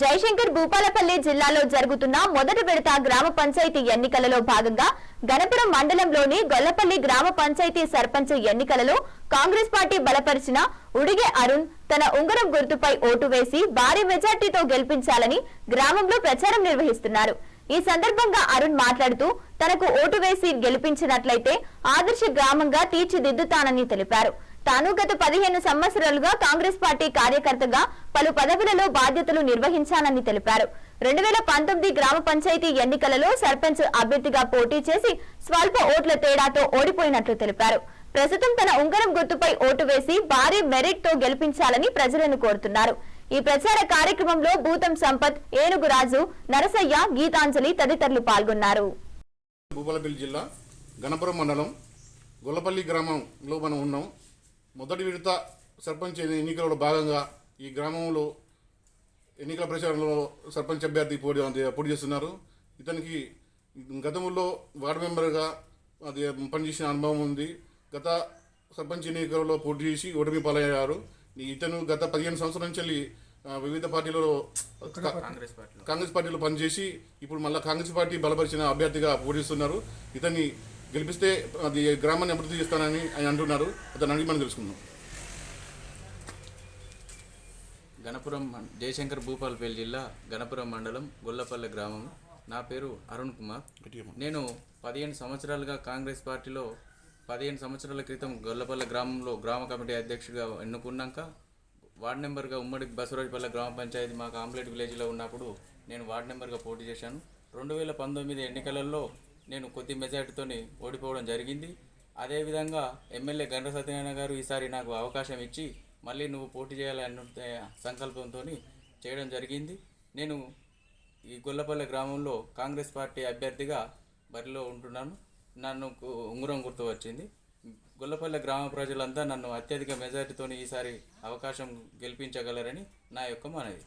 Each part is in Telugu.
జయశంకర్ భూపాలపల్లి జిల్లాలో జరుగుతున్న మొదటి విడత గ్రామ పంచాయతీ ఎన్నికలలో భాగంగా గణపురం మండలంలోని గొల్లపల్లి గ్రామ పంచాయతీ సర్పంచ్ ఎన్నికలలో కాంగ్రెస్ పార్టీ బలపరిచిన ఉడిగే అరుణ్ తన ఉంగరం గుర్తుపై ఓటు వేసి భారీ మెజార్టీతో గెలిపించాలని గ్రామంలో ప్రచారం నిర్వహిస్తున్నారు. ఈ సందర్భంగా అరుణ్ మాట్లాడుతూ తనకు ఓటు వేసి గెలిపించినట్లయితే ఆదర్శ గ్రామంగా తీర్చిదిద్దుతానని తెలిపారు. తాను గత పదిహేను సంవత్సరాలుగా కాంగ్రెస్ పార్టీ కార్యకర్తగా పలు పదవులలో బాధ్యతలు నిర్వహించానని తెలిపారు. రెండు వేల పంతొమ్మిది గ్రామ పంచాయతీ ఎన్నికలలో సర్పంచ్ అభ్యర్థిగా పోటీ చేసి స్వల్ప ఓట్ల తేడాతో ఓడిపోయినట్లు తెలిపారు. ప్రస్తుతం తన ఉంగరం గుర్తుపై ఓటు వేసి భారీ మెరిట్తో గెలిపించాలని ప్రజలను కోరుతున్నారు. ఈ ప్రచార కార్యక్రమంలో భూతం సంపత్ ఏనుగు రాజు నరసయ్య గీతాంజలి తదితరులు పాల్గొన్నారు. భూపాలపల్లి జిల్లా గణపురం మండలం గొల్లపల్లి గ్రామంలో మనం ఉన్నాం. మొదటి విడత సర్పంచ్ ఎన్నికలలో భాగంగా ఈ గ్రామంలో ఎన్నికల ప్రచారంలో సర్పంచ్ అభ్యర్థి పోటీ పోటీ చేస్తున్నారు. ఇతనికి గతంలో వార్డు మెంబర్గా అది పనిచేసిన అనుభవం ఉంది. గత సర్పంచ్ ఎన్నికలలో పోటీ చేసి ఓటమి పాలయ్యారు. ఇతను గత పదిహేను సంవత్సరాల నుంచి వివిధ పార్టీలలో కాంగ్రెస్ పార్టీలో. కాంగ్రెస్ పార్టీలో పనిచేసి ఇప్పుడు మళ్ళీ కాంగ్రెస్ పార్టీ బలపరిచిన అభ్యర్థిగా పోటీస్తున్నారు ఇతన్ని గెలిపిస్తే అది గ్రామాన్ని అభివృద్ధి చేస్తానని ఆయన అంటున్నారు. అతను అడిగి మనం తెలుసుకుందాం. గణపురం జయశంకర్ భూపాలపల్లి జిల్లా గణపురం మండలం గొల్లపల్లె గ్రామం. నా పేరు అరుణ్ కుమార్. నేను పదిహేను సంవత్సరాలుగా కాంగ్రెస్ పార్టీలో పదిహేను సంవత్సరాల క్రితం గొల్లపల్లె గ్రామంలో గ్రామ కమిటీ అధ్యక్షుడిగా ఎన్నుకున్నాక వార్డు నెంబర్గా ఉమ్మడి బసవరాజపల్లె గ్రామ పంచాయతీ మాకు ఆంప్లెట్ విలేజ్లో ఉన్నప్పుడు నేను వార్డు నెంబర్గా పోటీ చేశాను. రెండు వేల పంతొమ్మిది ఎన్నికలలో నేను కొద్ది మెజార్టీతో ఓడిపోవడం జరిగింది. అదేవిధంగా ఎమ్మెల్యే గండ్ర సత్యనారాయణ గారు ఈసారి నాకు అవకాశం ఇచ్చి మళ్ళీ నువ్వు పోటీ చేయాలన్న సంకల్పంతో చేయడం జరిగింది. నేను ఈ గొల్లపల్లె గ్రామంలో కాంగ్రెస్ పార్టీ అభ్యర్థిగా బరిలో ఉంటున్నాను. నన్ను ఉంగరం గుర్తు వచ్చింది. గొల్లపల్లె గ్రామ ప్రజలంతా నన్ను అత్యధిక మెజారిటీతో ఈసారి అవకాశం గెలిపించగలరని నా యొక్క మనవి.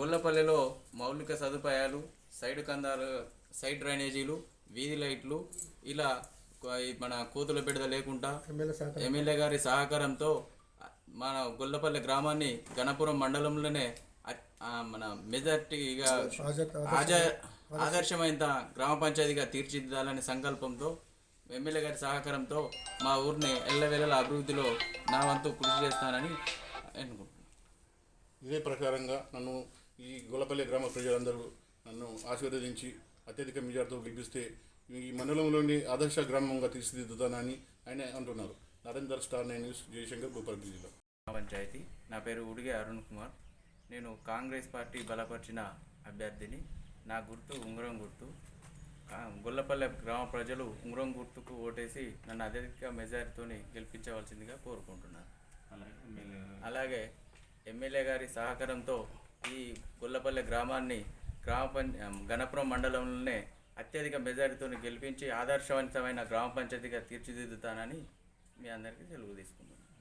గొల్లపల్లెలో మౌలిక సదుపాయాలు సైడ్ కందాలు సైడ్ డ్రైనేజీలు వీధి లైట్లు ఇలా మన కూతుల బిడద లేకుండా ఎమ్మెల్యే గారి సహకారంతో మన గొల్లపల్లె గ్రామాన్ని గణపురం మండలంలోనే మన మెజార్టీగా ఆదర్శమైన గ్రామ పంచాయతీగా తీర్చిదిద్దాలనే సంకల్పంతో ఎమ్మెల్యే గారి సహకారంతో మా ఊరిని ఎల్లవేళల అభివృద్ధిలో నా వంతు కృషి చేస్తానని అనుకుంటున్నాను. ఇదే ప్రకారంగా నన్ను ఈ గొల్లపల్లి గ్రామ ప్రజలందరూ నన్ను ఆశీర్వదించి అత్యధిక మెజార్టీతో గెలిపిస్తే ఈ మండలంలోని ఆదర్శ గ్రామంగా తీర్చిదిద్దుతానని ఆయన అంటున్నారు. Narender star nine news Jayashankar Bhupalpally జిల్లా. పంచాయతీ. నా పేరు ఉడిగే అరుణ్ కుమార్. నేను కాంగ్రెస్ పార్టీ బలపరిచిన అభ్యర్థిని. నా గుర్తు ఉంగరం గుర్తు. గొల్లపల్లె గ్రామ ప్రజలు ఉంగరం గుర్తుకు ఓటేసి నన్ను అత్యధిక మెజారిటీతో గెలిపించవలసిందిగా కోరుకుంటున్నాను అలాగే ఎమ్మెల్యే గారి సహకారంతో ఈ గొల్లపల్లె గ్రామాన్ని గ్రామ పంచ గణపురం మండలంలోనే అత్యధిక మెజారిటీతో గెలిపించి ఆదర్శవంతమైన గ్రామ పంచాయతీగా తీర్చిదిద్దుతానని మీ అందరికీ తెలుగు తీసుకుంటున్నాను